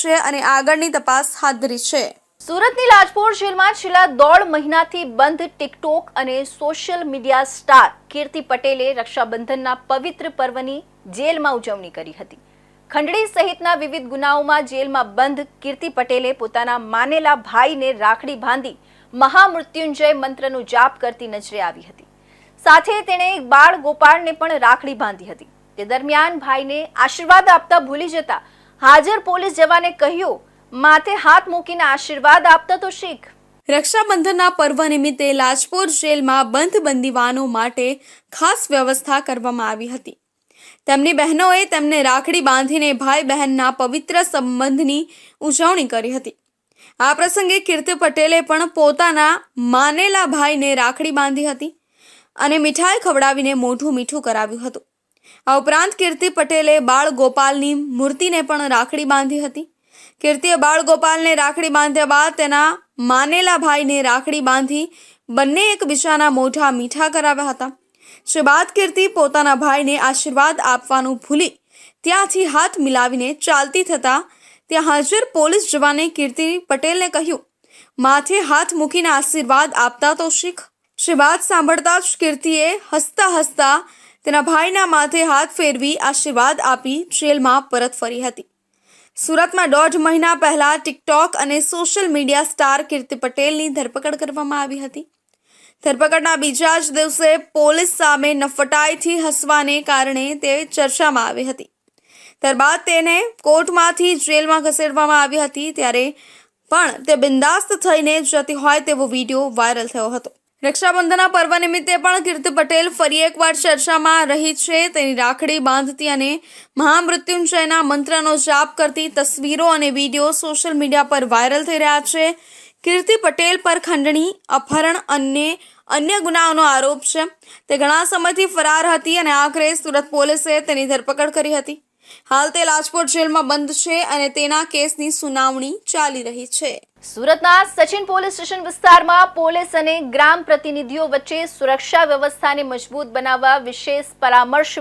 છે અને આગળની તપાસ હાથ ધરી છે. સુરતની લાજપોર જેલમાં છેલ્લા દોઢ મહિનાથી બંધ ટિકટોક અને સોશિયલ મીડિયા સ્ટાર કીર્તિ પટેલે રક્ષાબંધનના પવિત્ર પર્વની જેલમાં ઉજવણી કરી હતી. ખંડણી સહિતના વિવિધ ગુનાઓમાં જેલમાં બંધ કીર્તિ પટેલે પોતાના માનેલા ભાઈને રાખડી બાંધી મહામૃત્યુંજય મંત્રનો જાપ કરતી નજરે આવી હતી. સાથે તેણે બાળ ગોપાળને પણ રાખડી બાંધી હતી. તે દરમિયાન ભાઈને આશીર્વાદ આપતા ભૂલી જતા હાજર પોલીસ જવાને કહ્યું, માથે હાથ મૂકીને આશીર્વાદ આપતા તો શીખ. રક્ષાબંધનના પર્વ નિમિત્તે લાજપોર જેલમાં બંધ બંદીવાનો માટે ખાસ વ્યવસ્થા કરવામાં આવી હતી. તેમની બહેનોએ તેમને રાખડી બાંધીને ભાઈ બહેનના પવિત્ર સંબંધની ઉજવણી કરી હતી. આ પ્રસંગે કીર્તિ પટેલે પણ પોતાના માનેલા ભાઈને રાખડી બાંધી હતી અને મીઠાઈ ખવડાવીને મોઢું મીઠું કરાવ્યું હતું. આ ઉપરાંત કીર્તિ પટેલે બાળ ગોપાલની મૂર્તિને પણ રાખડી બાંધી હતી. કીર્તિએ બાળ ગોપાલને રાખડી બાંધ્યા બાદ તેના માનેલા ભાઈને રાખડી બાંધી બંને એકબીજાના મોઢા મીઠા કરાવ્યા હતા. જે બાદ કીર્તિ પોતાના ભાઈને આશીર્વાદ આપવાનું ભૂલી ત્યાંથી હાથ મિલાવીને ચાલતી થતા ત્યાં હાજર પોલીસ જવાને કીર્તિ પટેલને કહ્યું, માથે હાથ મૂકીને આશીર્વાદ આપતા તો શીખ. જે વાત સાંભળતા જ કીર્તિએ હસતા હસતા તેના ભાઈના માથે હાથ ફેરવી આશીર્વાદ આપી જેલમાં પરત ફરી હતી. સુરતમાં દોઢ મહિના પહેલા ટિકટોક અને સોશિયલ મીડિયા સ્ટાર કીર્તિ પટેલની ધરપકડ કરવામાં આવી હતી. ધરપકડના બીજા જ દિવસે પોલીસ સામે નફટાઈથી હસવાને કારણે તે ચર્ચામાં આવી હતી. ત્યારબાદ તેને કોર્ટમાંથી જેલમાં ખસેડવામાં આવી હતી ત્યારે પણ તે બિંદાસ્ત થઈને જતી હોય તેવો વીડિયો વાયરલ થયો હતો. રક્ષાબંધનના પર્વ નિમિત્તે પણ કીર્તિ પટેલ ફરી એકવાર ચર્ચામાં રહી છે. તેની રાખડી બાંધતી અને મહામૃત્યુંજયના મંત્રનો જાપ કરતી તસવીરો અને વીડિયો સોશિયલ મીડિયા પર વાયરલ થઈ રહ્યા છે. કીર્તિ પટેલ પર ખંડણી, અપહરણ અને અન્ય ગુનાઓનો આરોપ છે. તે ઘણા સમયથી ફરાર હતી અને આખરે સુરત પોલીસે તેની ધરપકડ કરી હતી. હાલ તે લાજપોર જેલમાં બંધ છે અને તેના કેસની સુનાવણી ચાલી રહી છે. સુરતના સચિન પોલીસ સ્ટેશન વિસ્તારમાં પોલીસ અને ગ્રામ પ્રતિનિધિઓ વચ્ચે સુરક્ષા વ્યવસ્થાને મજબૂત બનાવવા વિશેષ પરામર્શ